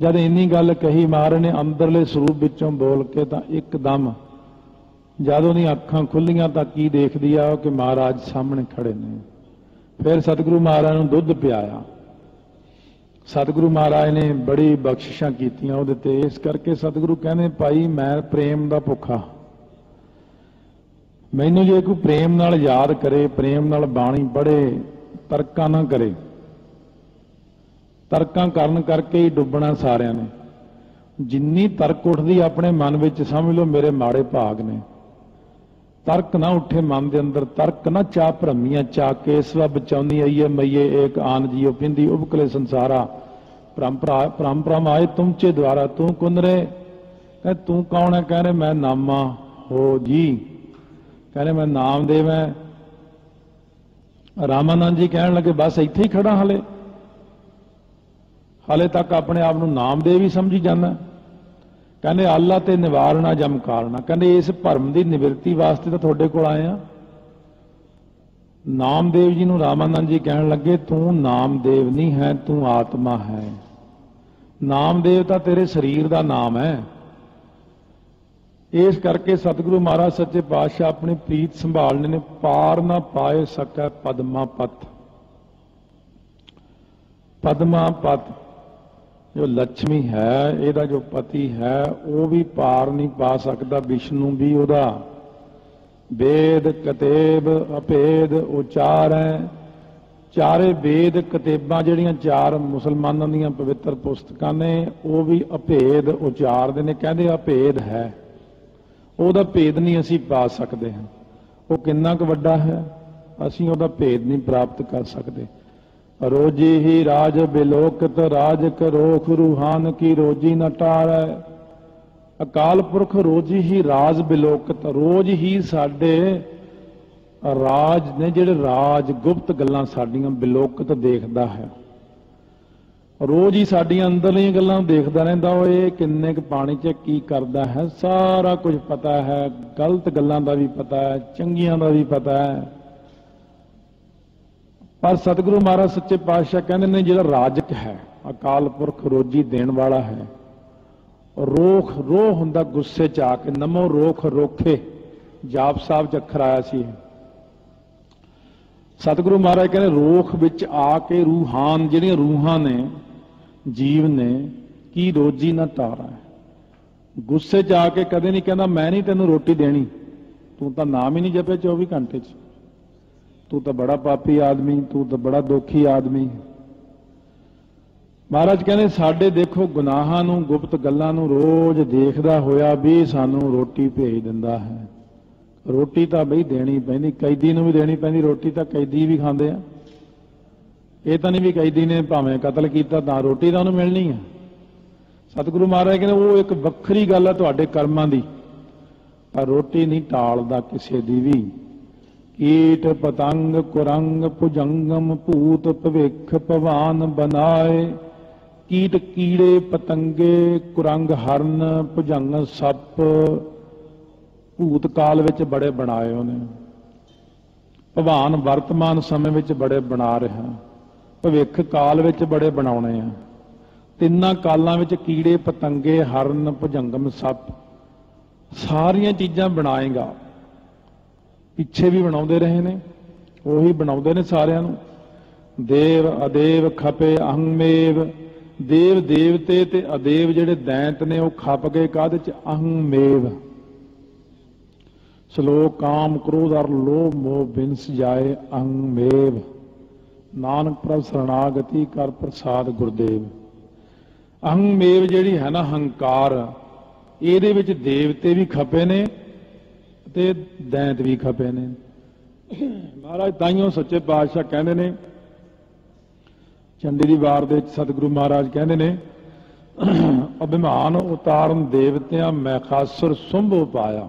ਜਦ ਇੰਨੀ ਗੱਲ ਕਹੀ ਮਹਾਰਾਜ ਨੇ ਅੰਦਰਲੇ ਸਰੂਪ ਵਿੱਚੋਂ ਬੋਲ ਕੇ ਤਾਂ ਇੱਕਦਮ ਜਦ ਉਹਦੀਆਂ ਅੱਖਾਂ ਖੁੱਲੀਆਂ ਤਾਂ ਕੀ ਦੇਖਦੀ ਆ ਕਿ ਮਹਾਰਾਜ ਸਾਹਮਣੇ ਖੜੇ ਨੇ। ਫਿਰ ਸਤਿਗੁਰੂ ਮਹਾਰਾਜ ਨੂੰ ਦੁੱਧ ਪਿਆਇਆ। ਸਤਿਗੁਰੂ ਮਹਾਰਾਜ ਨੇ ਬੜੀ ਬਖਸ਼ਿਸ਼ਾਂ ਕੀਤੀਆਂ ਉਹਦੇ ਤੇ। ਇਸ ਕਰਕੇ ਸਤਿਗੁਰੂ ਕਹਿੰਦੇ, ਭਾਈ, ਮੈਂ ਪ੍ਰੇਮ ਦਾ ਭੁੱਖਾ। ਮੈਨੂੰ ਜੇ ਕੋਈ ਪ੍ਰੇਮ ਨਾਲ ਯਾਦ ਕਰੇ, ਪ੍ਰੇਮ ਨਾਲ ਬਾਣੀ ਪੜ੍ਹੇ, ਤਰਕਾਂ ਨਾ ਕਰੇ ਤਰਕਾਂ ਕਰਨ ਕਰਕੇ ਹੀ ਡੁੱਬਣਾ ਸਾਰਿਆਂ ਨੇ। ਜਿੰਨੀ ਤਰਕ ਉੱਠਦੀ ਆਪਣੇ ਮਨ ਵਿੱਚ, ਸਮਝ ਲਓ ਮੇਰੇ ਮਾੜੇ ਭਾਗ ਨੇ। ਤਰਕ ਨਾ ਉੱਠੇ ਮਨ ਦੇ ਅੰਦਰ, ਤਰਕ ਨਾ ਚਾ ਭਰਮੀਆਂ ਚਾ ਕੇਸਵਾ ਬਚਾਉਂਦੀ ਆਈਏ ਮਈਏ ਏਕ ਆਨ ਜੀਓ ਪਿੰਦੀ ਉਬਕਲੇ ਸੰਸਾਰਾ। ਪਰੰਪਰਾ ਪਰੰਪਰਾ ਆਏ ਤੁਮਚੇ ਦੁਆਰਾ, ਤੂੰ ਕੁੰਦਰੇ ਕਹ ਤੂੰ ਕੌਣ ਹੈ? ਕਹਿੰਦੇ, ਮੈਂ ਨਾਮਾ ਹੋ ਜੀ। ਕਹਿੰਦੇ, ਮੈਂ ਨਾਮਦੇਵ ਹੈ ਰਾਮਾਨੰਦ ਜੀ ਕਹਿਣ ਲੱਗੇ, ਬਸ ਇੱਥੇ ਹੀ ਖੜਾ ਹਲੇ। ਹਾਲੇ ਤੱਕ ਆਪਣੇ ਆਪ ਨੂੰ ਨਾਮਦੇਵ ਹੀ ਸਮਝੀ ਜਾਂਦਾ। ਕਹਿੰਦੇ ਆਲਾ ਤੇ ਨਿਵਾਰਨਾ ਜਮ ਕਾਰਣਾ ਕਹਿੰਦੇ, ਇਸ ਭਰਮ ਦੀ ਨਿਵਰਤੀ ਵਾਸਤੇ ਤਾਂ ਤੁਹਾਡੇ ਕੋਲ ਆਏ ਆ। ਨਾਮਦੇਵ ਜੀ ਨੂੰ ਰਾਮਾਨੰਦ ਜੀ ਕਹਿਣ ਲੱਗੇ, ਤੂੰ ਨਾਮਦੇਵ ਨਹੀਂ ਹੈ, ਤੂੰ ਆਤਮਾ ਹੈ। ਨਾਮਦੇਵ ਤਾਂ ਤੇਰੇ ਸਰੀਰ ਦਾ ਨਾਮ ਹੈ। ਇਸ ਕਰਕੇ ਸਤਿਗੁਰੂ ਮਹਾਰਾਜ ਸੱਚੇ ਪਾਤਸ਼ਾਹ ਆਪਣੀ ਪ੍ਰੀਤ ਸੰਭਾਲਣੇ ਨੇ, ਪਾਰ ਨਾ ਪਾਏ ਸਕੈ ਪਦਮਾ ਪਤ ਪਦਮਾ ਪਤ ਜੋ ਲక్ష్ਮੀ ਹੈ, ਇਹਦਾ ਜੋ ਪਤੀ ਹੈ, ਉਹ ਵੀ ਪਾਰ ਨਹੀਂ ਪਾ ਸਕਦਾ ਵਿਸ਼ਨੂੰ ਵੀ ਉਹਦਾ। ਵੇਦ ਕਤੇਬ ਅਭੇਦ ਉਚਾਰ। ਹੈ ਚਾਰੇ ਵੇਦ ਕਤੇਬਾਂ ਜਿਹੜੀਆਂ ਚਾਰ ਮੁਸਲਮਾਨਾਂ ਦੀਆਂ ਪਵਿੱਤਰ ਪੁਸਤਕਾਂ ਨੇ, ਉਹ ਵੀ ਅਭੇਦ ਉਚਾਰਦੇ ਨੇ। ਕਹਿੰਦੇ ਅਭੇਦ ਹੈ। ਉਹਦਾ ਭੇਦ ਨਹੀਂ ਅਸੀਂ ਪਾ ਸਕਦੇ ਹਾਂ। ਉਹ ਕਿੰਨਾ ਕੁ ਵੱਡਾ ਹੈ, ਅਸੀਂ ਉਹਦਾ ਭੇਦ ਨਹੀਂ ਪ੍ਰਾਪਤ ਕਰ ਸਕਦੇ। ਰੋਜੀ ਹੀ ਰਾਜ ਬਿਲੋਕਤ ਰਾਜ ਕਰੋਖ ਰੂਹਾਨ ਕੀ ਰੋਜੀ ਨ ਟਾਰੈ। ਅਕਾਲ ਪੁਰਖ ਰੋਜੀ ਹੀ ਰਾਜ ਬਿਲੋਕਤ, ਰੋਜ਼ ਹੀ ਸਾਡੇ ਰਾਜ ਨੇ ਜਿਹੜੇ ਰਾਜ ਗੁਪਤ ਗੱਲਾਂ ਸਾਡੀਆਂ ਬਿਲੋਕਤ ਦੇਖਦਾ ਹੈ। ਰੋਜ਼ ਹੀ ਸਾਡੀਆਂ ਅੰਦਰਲੀਆਂ ਗੱਲਾਂ ਦੇਖਦਾ ਰਹਿੰਦਾ, ਉਹ ਇਹ ਕਿੰਨੇ ਕੁ ਪਾਣੀ 'ਚ ਕੀ ਕਰਦਾ ਹੈ, ਸਾਰਾ ਕੁਝ ਪਤਾ ਹੈ, ਗਲਤ ਗੱਲਾਂ ਦਾ ਵੀ ਪਤਾ ਹੈ, ਚੰਗੀਆਂ ਦਾ ਵੀ ਪਤਾ ਹੈ। ਪਰ ਸਤਿਗੁਰੂ ਮਹਾਰਾਜ ਸੱਚੇ ਪਾਤਸ਼ਾਹ ਕਹਿੰਦੇ ਨੇ ਜਿਹੜਾ ਰਾਜਕ ਹੈ, ਅਕਾਲ ਪੁਰਖ ਰੋਜੀ ਦੇਣ ਵਾਲਾ ਹੈ, ਰੋਖ, ਰੋਹ ਹੁੰਦਾ ਗੁੱਸੇ ਚ ਆ ਕੇ, ਨਮੋ ਰੋਖ ਰੋਖੇ, ਜਾਪ ਸਾਹਿਬ ਚ ਅੱਖਰ ਆਇਆ ਸੀ ਸਤਿਗੁਰੂ ਮਹਾਰਾਜ ਕਹਿੰਦੇ, ਰੋਖ ਵਿੱਚ ਆ ਕੇ ਰੂਹਾਨ, ਜਿਹੜੀਆਂ ਰੂਹਾਂ ਨੇ, ਜੀਵ ਨੇ, ਕੀ ਰੋਜੀ ਨਾ ਤਾਰਾ ਗੁੱਸੇ ਚ ਆ ਕੇ ਕਦੇ ਨਹੀਂ ਕਹਿੰਦਾ, ਮੈਂ ਨਹੀਂ ਤੈਨੂੰ ਰੋਟੀ ਦੇਣੀ, ਤੂੰ ਤਾਂ ਨਾਮ ਹੀ ਨਹੀਂ ਜਪਿਆ 24 ਘੰਟੇ ਚ। ਤੂੰ ਤਾਂ ਬੜਾ ਪਾਪੀ ਆਦਮੀ, ਤੂੰ ਤਾਂ ਬੜਾ ਦੁਖੀ ਆਦਮੀ। ਮਹਾਰਾਜ ਕਹਿੰਦੇ, ਸਾਡੇ ਦੇਖੋ ਗੁਨਾਹਾਂ ਨੂੰ, ਗੁਪਤ ਗੱਲਾਂ ਨੂੰ ਰੋਜ਼ ਦੇਖਦਾ ਹੋਇਆ ਵੀ ਸਾਨੂੰ ਰੋਟੀ ਭੇਜ ਦਿੰਦਾ ਹੈ। ਰੋਟੀ ਤਾਂ ਬਈ ਦੇਣੀ ਪੈਂਦੀ, ਕੈਦੀ ਨੂੰ ਵੀ ਦੇਣੀ ਪੈਂਦੀ, ਰੋਟੀ ਤਾਂ ਕੈਦੀ ਵੀ ਖਾਂਦੇ ਆ। ਇਹ ਤਾਂ ਨਹੀਂ ਵੀ ਕੈਦੀ ਨੇ ਭਾਵੇਂ ਕਤਲ ਕੀਤਾ, ਤਾਂ ਰੋਟੀ ਤਾਂ ਉਹਨੂੰ ਮਿਲਣੀ ਹੈ ਸਤਿਗੁਰੂ ਮਹਾਰਾਜ ਕਹਿੰਦੇ, ਉਹ ਇੱਕ ਵੱਖਰੀ ਗੱਲ ਹੈ ਤੁਹਾਡੇ ਕਰਮਾਂ ਦੀ। ਪਰ ਰੋਟੀ ਨਹੀਂ ਟਾਲਦਾ ਕਿਸੇ ਦੀ ਵੀ। ਕੀਟ ਪਤੰਗ ਕੁਰੰਗ ਭੁਜੰਗਮ ਭੂਤ ਭਵਿਖ ਭਵਾਨ ਬਨਾਏ। ਕੀਟ ਕੀੜੇ ਪਤੰਗੇ ਕੁਰੰਗ ਹਰਨ ਭੁਜੰਗ ਸੱਪ। ਭੂਤ ਕਾਲ ਵਿੱਚ ਬੜੇ ਬਣਾਏ ਉਹਨੇ। ਭਵਾਨ ਵਰਤਮਾਨ ਸਮੇਂ ਵਿੱਚ ਬੜੇ ਬਣਾ ਰਿਹਾ। ਭਵਿੱਖ ਕਾਲ ਵਿੱਚ ਬੜੇ ਬਣਾਉਣੇ ਆ। ਤਿੰਨਾਂ ਕਾਲਾਂ ਵਿੱਚ ਕੀੜੇ ਪਤੰਗੇ, ਹਰਨ, ਭੁਜੰਗਮ, ਸੱਪ। ਸਾਰੀਆਂ ਚੀਜ਼ਾਂ ਬਣਾਏਗਾ। ਪਿੱਛੇ ਵੀ ਬਣਾਉਂਦੇ ਰਹੇ ਨੇ, ਉਹੀ ਬਣਾਉਂਦੇ ਨੇ ਸਾਰਿਆਂ ਨੂੰ। ਦੇਵ ਅਦੇਵ ਖਪੇ ਅਹੰਮੇਵ, ਦੇਵ ਦੇਵਤੇ ਤੇ ਅਦੇਵ ਜਿਹੜੇ ਦੈਂਤ ਨੇ, ਉਹ ਖਪ ਗਏ ਕਾਹਦੇ ਚ? ਅਹੰਮੇਵ। ਸ਼ਲੋਕ ਕਾਮ ਕ੍ਰੋਧ ਅਰ ਲੋਭ ਮੋਹ ਬਿਨਸ ਜਾਏ ਅਹੰਮੇਵ। ਨਾਨਕ ਪ੍ਰਭ ਸਰਣਾਗਤੀ ਕਰ ਪ੍ਰਸਾਦ ਗੁਰਦੇਵ। ਅਹੰਮੇਵ ਜਿਹੜੀ ਹੈ ਨਾ, ਹੰਕਾਰ, ਇਹਦੇ ਵਿੱਚ ਦੇਵਤੇ ਵੀ ਖਪੇ ਨੇ ਤੇ ਦੈਂਤ ਵੀ ਖਪੇ ਨੇ। ਮਹਾਰਾਜ, ਤਾਈਓ ਸੱਚੇ ਪਾਤਸ਼ਾਹ ਕਹਿੰਦੇ ਨੇ, ਚੰਡੀ ਦੀ ਵਾਰ ਦੇ ਸਤਿਗੁਰੂ ਮਹਾਰਾਜ ਕਹਿੰਦੇ ਨੇ, ਅਭਿਮਾਨ ਉਤਾਰਨ ਦੇਵਤਿਆਂ ਮੈਂ ਖਾਸਰ ਸੁੰਭੋ ਪਾਇਆ।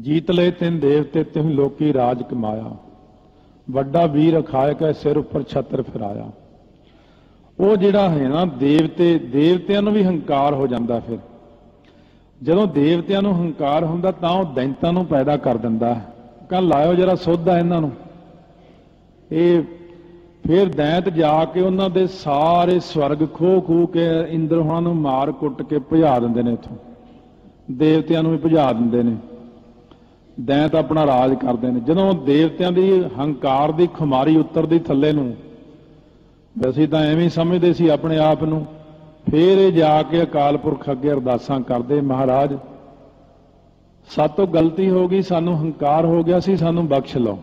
ਜੀਤ ਲਏ ਤਿੰਨ ਦੇਵਤੇ, ਤਿੰਨ ਲੋਕੀ ਰਾਜ ਕਮਾਇਆ। ਵੱਡਾ ਵੀਰ ਅਖਾਇ ਕੇ ਸਿਰ ਉੱਪਰ ਛਤਰ ਫਿਰਾਇਆ। ਉਹ ਜਿਹੜਾ ਹੈ ਨਾ, ਦੇਵਤੇ, ਦੇਵਤਿਆਂ ਨੂੰ ਵੀ ਹੰਕਾਰ ਹੋ ਜਾਂਦਾ ਫਿਰ। ਜਦੋਂ ਦੇਵਤਿਆਂ ਨੂੰ ਹੰਕਾਰ ਹੁੰਦਾ ਤਾਂ ਉਹ ਦੈਂਤਾਂ ਨੂੰ ਪੈਦਾ ਕਰ ਦਿੰਦਾ ਕਹ ਲਾਇਓ ਜਰਾ ਸੋਧਾ ਇਹਨਾਂ ਨੂੰ। ਇਹ ਫਿਰ ਦੈਂਤ ਜਾ ਕੇ ਉਹਨਾਂ ਦੇ ਸਾਰੇ ਸਵਰਗ ਖੋ ਖੂ ਕੇ ਇੰਦਰ ਹੋਣਾ ਨੂੰ ਮਾਰ ਕੁੱਟ ਕੇ ਭਜਾ ਦਿੰਦੇ ਨੇ ਇਥੋਂ। ਦੇਵਤਿਆਂ ਨੂੰ ਵੀ ਭਜਾ ਦਿੰਦੇ ਨੇ। ਦੈਂਤ ਆਪਣਾ ਰਾਜ ਕਰਦੇ ਨੇ। ਜਦੋਂ ਦੇਵਤਿਆਂ ਦੀ ਹੰਕਾਰ ਦੀ ਖੁਮਾਰੀ ਉਤਰਦੀ ਥੱਲੇ ਨੂੰ ਵੈਸੇ ਤਾਂ ਐਵੇਂ ਸਮਝਦੇ ਸੀ ਆਪਣੇ ਆਪ ਨੂੰ ਫੇਰ ਇਹ ਜਾ ਕੇ ਅਕਾਲ ਪੁਰਖ ਅੱਗੇ ਅਰਦਾਸਾਂ ਕਰਦੇ, ਮਹਾਰਾਜ, ਸਾਤੋਂ ਗਲਤੀ ਹੋ ਗਈ, ਸਾਨੂੰ ਹੰਕਾਰ ਹੋ ਗਿਆ ਸੀ, ਸਾਨੂੰ ਬਖਸ਼ ਲਓ।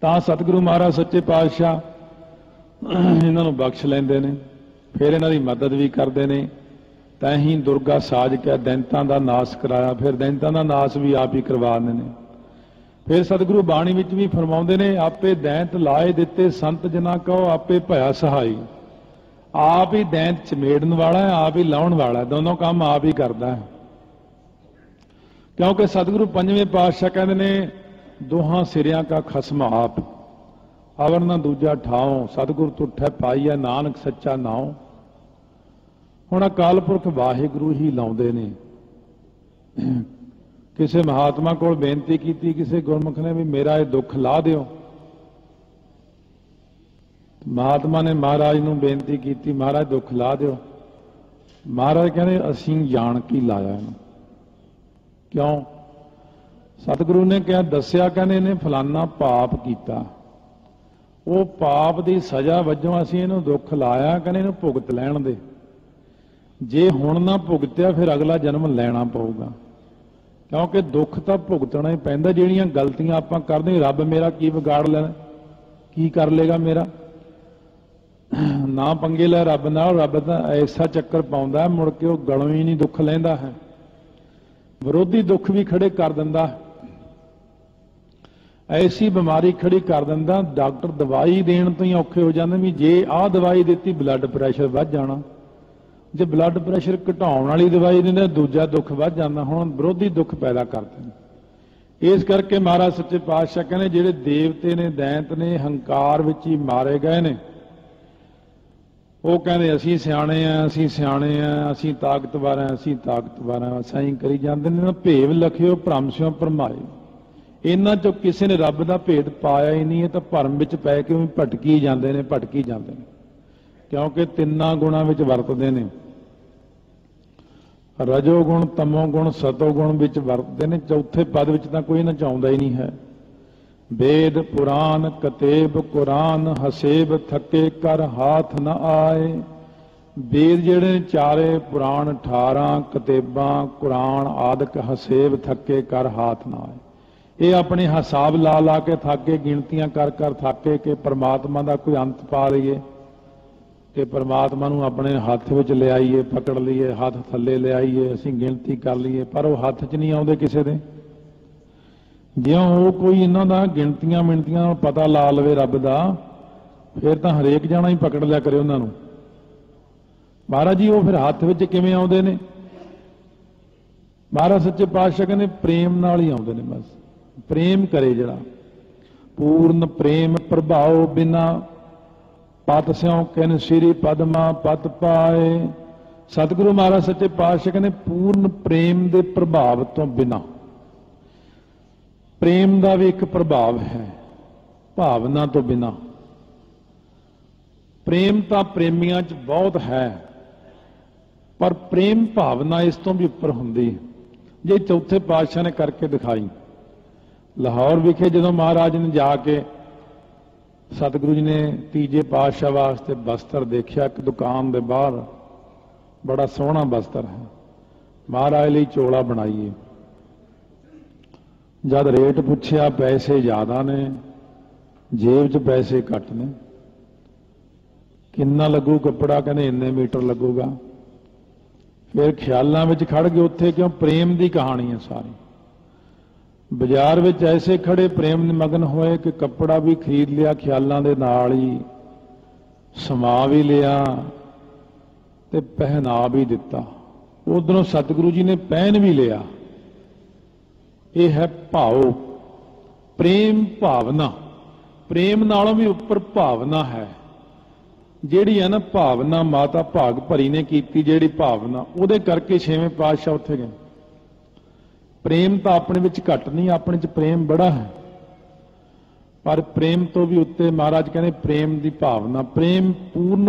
ਤਾਂ ਸਤਿਗੁਰੂ ਮਹਾਰਾਜ, ਸੱਚੇ ਪਾਤਸ਼ਾਹ ਇਹਨਾਂ ਨੂੰ ਬਖਸ਼ ਲੈਂਦੇ ਨੇ, ਫਿਰ ਇਹਨਾਂ ਦੀ ਮਦਦ ਵੀ ਕਰਦੇ ਨੇ। ਤਾਂ ਹੀ ਦੁਰਗਾ ਸਾਜ ਕਿਆ ਦੈਂਤਾਂ ਦਾ ਨਾਸ਼ ਕਰਾਇਆ, ਫਿਰ ਦੈਂਤਾਂ ਦਾ ਨਾਸ਼ ਵੀ ਆਪ ਹੀ ਕਰਵਾ ਦਿੰਦੇ ਨੇ। ਫਿਰ ਸਤਿਗੁਰੂ ਬਾਣੀ ਵਿੱਚ ਵੀ ਫਰਮਾਉਂਦੇ ਨੇ, ਆਪੇ ਦੈਂਤ ਲਾਏ ਦਿੱਤੇ, ਸੰਤ ਜਨਾ ਕਹੋ, ਆਪੇ ਭਇਆ ਸਹਾਈ। ਆਪ ਹੀ ਦੈਂਤ ਚਮੇੜਨ ਵਾਲਾ ਹੈ, ਆਪ ਹੀ ਲਾਉਣ ਵਾਲਾ ਹੈ। ਦੋਨੋਂ ਕੰਮ ਆਪ ਹੀ ਕਰਦਾ ਹੈ। ਕਿਉਂਕਿ ਸਤਿਗੁਰੂ ਪੰਜਵੇਂ ਪਾਤਸ਼ਾਹ ਕਹਿੰਦੇ ਨੇ, ਦੋਹਾਂ ਸਿਰਿਆਂ ਕਾ ਖਸਮ ਆਪ। ਅਵਰ ਨਾ ਦੂਜਾ ਠਾਉ, ਸਤਿਗੁਰ ਤੁਠੈ ਪਾਈਐ ਨਾਨਕ ਸੱਚਾ ਨਾਉ। ਹੁਣ ਅਕਾਲ ਪੁਰਖ ਵਾਹਿਗੁਰੂ ਹੀ ਲਾਉਂਦੇ ਨੇ। ਕਿਸੇ ਮਹਾਤਮਾ ਕੋਲ ਬੇਨਤੀ ਕੀਤੀ, ਕਿਸੇ ਗੁਰਮੁਖ ਨੇ ਵੀ ਮੇਰਾ ਇਹ ਦੁੱਖ ਲਾ ਦਿਓ। ਮਹਾਤਮਾ ਨੇ ਮਹਾਰਾਜ ਨੂੰ ਬੇਨਤੀ ਕੀਤੀ ਮਹਾਰਾਜ ਦੁੱਖ ਲਾ ਦਿਓ ਮਹਾਰਾਜ ਕਹਿੰਦੇ ਅਸੀਂ ਜਾਣ ਕੀ ਲਾਇਆ ਇਹਨੂੰ ਕਿਉਂ ਸਤਿਗੁਰੂ ਨੇ ਕਿਹਾ ਦੱਸਿਆ ਕਹਿੰਦੇ ਨੇ ਫਲਾਨਾ ਪਾਪ ਕੀਤਾ ਉਹ ਪਾਪ ਦੀ ਸਜ਼ਾ ਵਜੋਂ ਅਸੀਂ ਇਹਨੂੰ ਦੁੱਖ ਲਾਇਆ ਕਹਿੰਦੇ ਇਹਨੂੰ ਭੁਗਤ ਲੈਣ ਦੇ ਜੇ ਹੁਣ ਨਾ ਭੁਗਤਿਆ ਫਿਰ ਅਗਲਾ ਜਨਮ ਲੈਣਾ ਪਊਗਾ ਕਿਉਂਕਿ ਦੁੱਖ ਤਾਂ ਭੁਗਤਣਾ ਹੀ ਪੈਂਦਾ ਜਿਹੜੀਆਂ ਗਲਤੀਆਂ ਆਪਾਂ ਕਰਦੇ ਰੱਬ ਮੇਰਾ ਕੀ ਵਿਗਾੜ ਲੈਣਾ ਕੀ ਕਰ ਲੇਗਾ ਮੇਰਾ ਨਾ ਪੰਗੇ ਲੈ ਰੱਬ ਨਾਲ, ਰੱਬ ਤਾਂ ਐਸਾ ਚੱਕਰ ਪਾਉਂਦਾ ਮੁੜ ਕੇ ਉਹ ਗਲੋਂ ਹੀ ਨਹੀਂ ਦੁੱਖ ਲੈਂਦਾ ਹੈ। ਵਿਰੋਧੀ ਦੁੱਖ ਵੀ ਖੜੇ ਕਰ ਦਿੰਦਾ ਐਸੀ ਬਿਮਾਰੀ ਖੜੀ ਕਰ ਦਿੰਦਾ, ਡਾਕਟਰ ਦਵਾਈ ਦੇਣ ਤੋਂ ਹੀ ਔਖੇ ਹੋ ਜਾਂਦੇ ਵੀ ਜੇ ਆਹ ਦਵਾਈ ਦਿੱਤੀ ਬਲੱਡ ਪ੍ਰੈਸ਼ਰ ਵੱਧ ਜਾਣਾ। ਜੇ ਬਲੱਡ ਪ੍ਰੈਸ਼ਰ ਘਟਾਉਣ ਵਾਲੀ ਦਵਾਈ ਦਿੰਦੇ, ਦੂਜਾ ਦੁੱਖ ਵੱਧ ਜਾਂਦਾ, ਹੁਣ ਵਿਰੋਧੀ ਦੁੱਖ ਪੈਦਾ ਕਰਦੇ ਨੇ ਇਸ ਕਰਕੇ ਮਹਾਰਾਜ ਸੱਚੇ ਪਾਤਸ਼ਾਹ ਕਹਿੰਦੇ, ਜਿਹੜੇ ਦੇਵਤੇ ਨੇ, ਦੈਂਤ ਨੇ, ਹੰਕਾਰ ਵਿੱਚ ਹੀ ਮਾਰੇ ਗਏ ਨੇ ਉਹ ਕਹਿੰਦੇ, ਅਸੀਂ ਸਿਆਣੇ ਆ, ਅਸੀਂ ਸਿਆਣੇ ਆ, ਅਸੀਂ ਤਾਕਤਵਰ ਆ, ਅਸੀਂ ਤਾਕਤਵਰ ਆ। ਸਾਈਂ ਕਰੀ ਜਾਂਦੇ ਨੇ ਨਾ ਭੇਵ ਲਖਿਓ, ਭ੍ਰਮ ਸਿਓ ਭਰਮਾਏ ਇਹਨਾਂ ਚੋਂ ਕਿਸੇ ਨੇ ਰੱਬ ਦਾ ਭੇਦ ਪਾਇਆ ਹੀ ਨਹੀਂ, ਇਹ ਤਾਂ ਭਰਮ ਵਿੱਚ ਪੈ ਕੇ ਵੀ ਭਟਕੀ ਜਾਂਦੇ ਨੇ, ਭਟਕੀ ਜਾਂਦੇ ਨੇ। ਕਿਉਂਕਿ ਤਿੰਨਾਂ ਗੁਣਾਂ ਵਿੱਚ ਵਰਤਦੇ ਨੇ। ਰਜੋ ਗੁਣ, ਤਮੋ ਗੁਣ, ਸਤੋ ਗੁਣ ਵਿੱਚ ਵਰਤਦੇ ਨੇ। ਚੌਥੇ ਪਦ ਵਿੱਚ ਤਾਂ ਕੋਈ ਨਾ ਚਾਹੁੰਦਾ ਹੀ ਨਹੀਂ ਹੈ। ਵੇਦ ਪੁਰਾਨ ਕਤੇਬ ਕੁਰਾਨ ਹਸੇਬ ਥੱਕੇ ਕਰ ਹਾਥ ਨ ਆਏ। ਵੇਦ ਜਿਹੜੇ ਨੇ ਚਾਰੇ ਪੁਰਾਣ 18 ਕਤੇਬਾਂ, ਕੁਰਾਨ ਆਦਿਕ ਹਸੇਬ ਥੱਕੇ ਕਰ ਹਾਥ ਨ ਆਏ। ਇਹ ਆਪਣੇ ਹਿਸਾਬ ਲਾ ਲਾ ਕੇ ਥੱਕੇ, ਗਿਣਤੀਆਂ ਕਰ ਕਰ ਥੱਕੇ ਕਿ ਪਰਮਾਤਮਾ ਦਾ ਕੋਈ ਅੰਤ ਪਾ ਲਈਏ ਕਿ ਪਰਮਾਤਮਾ ਨੂੰ ਆਪਣੇ ਹੱਥ ਵਿੱਚ ਲਿਆਈਏ, ਪਕੜ ਲਈਏ, ਹੱਥ ਥੱਲੇ ਲਿਆਈਏ, ਅਸੀਂ ਗਿਣਤੀ ਕਰ ਲਈਏ, ਪਰ ਉਹ ਹੱਥ 'ਚ ਨਹੀਂ ਆਉਂਦੇ ਕਿਸੇ ਦੇ। ਜਿਉਂ ਉਹ ਕੋਈ ਇਹਨਾਂ ਦਾ ਗਿਣਤੀਆਂ ਮਿਣਤੀਆਂ ਨਾਲ ਪਤਾ ਲਾ ਲਵੇ ਰੱਬ ਦਾ, ਫਿਰ ਤਾਂ ਹਰੇਕ ਜਾਣਾ ਹੀ ਪਕੜ ਲਿਆ ਕਰੇ ਉਹਨਾਂ ਨੂੰ। ਮਹਾਰਾਜ ਜੀ, ਉਹ ਫਿਰ ਹੱਥ ਵਿੱਚ ਕਿਵੇਂ ਆਉਂਦੇ ਨੇ? ਮਹਾਰਾਜ ਸੱਚੇ ਪਾਤਸ਼ਾਹ ਕਹਿੰਦੇ, ਪ੍ਰੇਮ ਨਾਲ ਹੀ ਆਉਂਦੇ ਨੇ ਬਸ। ਪ੍ਰੇਮ ਕਰੇ ਜਿਹੜਾ। ਪੂਰਨ ਪ੍ਰੇਮ ਪ੍ਰਭਾਵ ਬਿਨਾ। ਪਤ ਸਿਉ ਕਿਨ ਸ੍ਰੀ ਪਦਮਾ ਪਤ ਪਾਏ। ਸਤਿਗੁਰੂ ਮਹਾਰਾਜ ਸੱਚੇ ਪਾਤਸ਼ਾਹ ਕਹਿੰਦੇ, ਪੂਰਨ ਪ੍ਰੇਮ ਦੇ ਪ੍ਰਭਾਵ ਤੋਂ ਬਿਨਾ। ਪ੍ਰੇਮ ਦਾ ਵੀ ਇੱਕ ਪ੍ਰਭਾਵ ਹੈ, ਭਾਵਨਾ ਤੋਂ ਬਿਨਾ। ਪ੍ਰੇਮ ਤਾਂ ਪ੍ਰੇਮੀਆਂ 'ਚ ਬਹੁਤ ਹੈ, ਪਰ ਪ੍ਰੇਮ ਭਾਵਨਾ ਇਸ ਤੋਂ ਵੀ ਉੱਪਰ ਹੁੰਦੀ ਹੈ। ਜੇ ਚੌਥੇ ਪਾਤਸ਼ਾਹ ਨੇ ਕਰਕੇ ਦਿਖਾਈ, ਲਾਹੌਰ ਵਿਖੇ ਜਦੋਂ ਮਹਾਰਾਜ ਨੇ ਜਾ ਕੇ ਸਤਿਗੁਰੂ ਜੀ ਨੇ ਤੀਜੇ ਪਾਤਸ਼ਾਹ ਵਾਸਤੇ ਬਸਤਰ ਦੇਖਿਆ, ਇੱਕ ਦੁਕਾਨ ਦੇ ਬਾਹਰ, ਬੜਾ ਸੋਹਣਾ ਬਸਤਰ ਹੈ। ਮਹਾਰਾਜ ਲਈ ਚੋਲਾ ਬਣਾਈਏ। ਜਦ ਰੇਟ ਪੁੱਛਿਆ, ਪੈਸੇ ਜ਼ਿਆਦਾ ਨੇ, ਜੇਬ 'ਚ ਪੈਸੇ ਘੱਟ ਨੇ। ਕਿੰਨਾ ਲੱਗੂ ਕੱਪੜਾ? ਕਹਿੰਦੇ ਇੰਨੇ ਮੀਟਰ ਲੱਗੂਗਾ। ਫਿਰ ਖਿਆਲਾਂ ਵਿੱਚ ਖੜ ਗਏ ਉੱਥੇ, ਕਿਉਂ? ਪ੍ਰੇਮ ਦੀ ਕਹਾਣੀ ਹੈ ਸਾਰੀ। ਬਾਜ਼ਾਰ ਵਿੱਚ ਐਸੇ ਖੜੇ ਪ੍ਰੇਮ ਨਿਮਗਨ ਹੋਏ ਕਿ ਕੱਪੜਾ ਵੀ ਖਰੀਦ ਲਿਆ, ਖਿਆਲਾਂ ਦੇ ਨਾਲ ਹੀ ਸਮਾ ਵੀ ਲਿਆ ਤੇ ਪਹਿਨਾ ਵੀ ਦਿੱਤਾ। ਉਧਰੋਂ ਸਤਿਗੁਰੂ ਜੀ ਨੇ ਪਹਿਨ ਵੀ ਲਿਆ। ਇਹ ਹੈ ਭਾਉ ਪ੍ਰੇਮ ਭਾਵਨਾ। ਪ੍ਰੇਮ ਨਾਲੋਂ ਵੀ ਉੱਪਰ ਭਾਵਨਾ ਹੈ। ਜਿਹੜੀ ਹੈ ਨਾ ਭਾਵਨਾ ਮਾਤਾ ਭਾਗ ਭਰੀ ਨੇ ਕੀਤੀ ਜਿਹੜੀ ਭਾਵਨਾ, ਉਹਦੇ ਕਰਕੇ ਛੇਵੇਂ ਪਾਤਸ਼ਾਹ ਉੱਥੇ ਗਏ। ਪ੍ਰੇਮ ਤਾਂ ਆਪਣੇ ਵਿੱਚ ਘੱਟ ਨਹੀਂ, ਆਪਣੇ ਵਿੱਚ ਪ੍ਰੇਮ ਬੜਾ ਹੈ। ਪਰ ਪ੍ਰੇਮ ਤੋਂ ਵੀ ਉੱਤੇ ਮਹਾਰਾਜ ਕਹਿੰਦੇ ਪ੍ਰੇਮ ਦੀ ਭਾਵਨਾ, ਪ੍ਰੇਮ ਪੂਰਨ